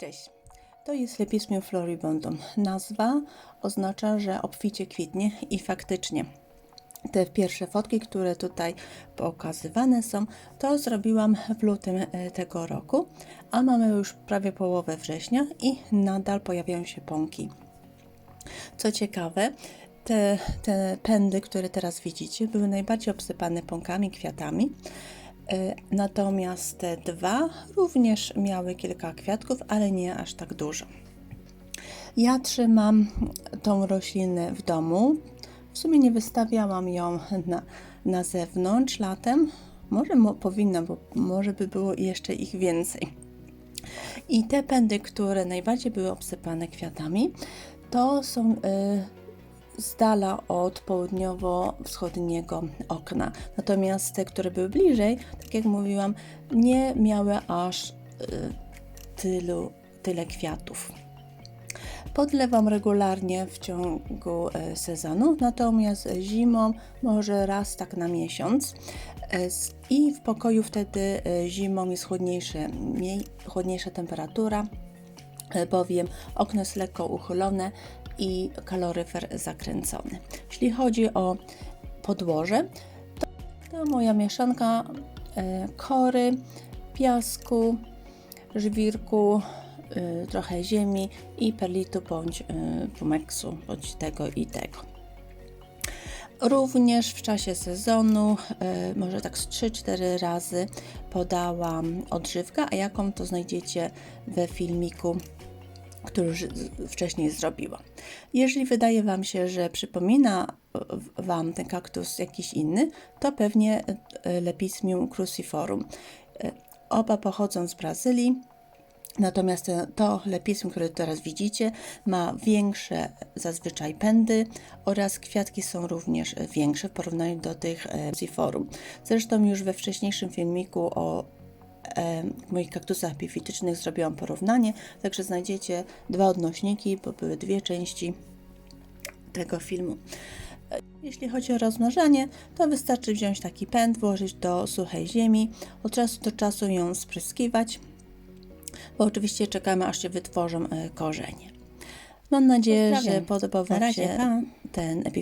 Cześć. To jest Lepismium floribundum. Nazwa oznacza, że obficie kwitnie i faktycznie. Te pierwsze fotki, które tutaj pokazywane są, to zrobiłam w lutym e, tego roku, a mamy już prawie połowę września i nadal pojawiają się pąki. Co ciekawe, te, te pędy, które teraz widzicie, były najbardziej obsypane pąkami, kwiatami. E, Natomiast te dwa również miały kilka kwiatków, ale nie aż tak dużo. Ja trzymam tą roślinę w domu. W sumie nie wystawiałam ją na, na zewnątrz latem. Może mo, powinna, bo może by było jeszcze ich więcej. I te pędy, które najbardziej były obsypane kwiatami, to są y, z dala od południowo-wschodniego okna. Natomiast te, które były bliżej, tak jak mówiłam, nie miały aż y, tylu, tyle kwiatów. Podlewam regularnie w ciągu e, sezonu, natomiast zimą może raz tak na miesiąc. E, I w pokoju wtedy e, zimą jest chłodniejsze, chłodniejsza temperatura, bowiem okno jest lekko uchylone i kaloryfer zakręcony. Jeśli chodzi o podłoże, to, to moja mieszanka e, kory, piasku, żwirku, y, trochę ziemi i perlitu bądź y, pumeksu, bądź tego i tego. Również w czasie sezonu, może tak z 3-4 razy podałam odżywkę, a jaką to znajdziecie we filmiku, który już wcześniej zrobiłam. Jeżeli wydaje Wam się, że przypomina Wam ten kaktus jakiś inny, to pewnie y, Lepismium cruciforum. Y, Oba pochodzą z Brazylii. Natomiast te- to lepism, które teraz widzicie, ma większe zazwyczaj pędy oraz kwiatki są również większe w porównaniu do tych e, Ziforum. Zresztą już we wcześniejszym filmiku o e, moich kaktusach epifitycznych zrobiłam porównanie, także znajdziecie dwa odnośniki, bo były dwie części tego filmu. E, Jeśli chodzi o rozmnażanie, to wystarczy wziąć taki pęd, włożyć do suchej ziemi, od czasu do czasu ją spryskiwać, bo oczywiście czekamy, aż się wytworzą e, korzenie. Mam nadzieję, że Pozdrawiam. podobał Na Wam razie, się ten epizod.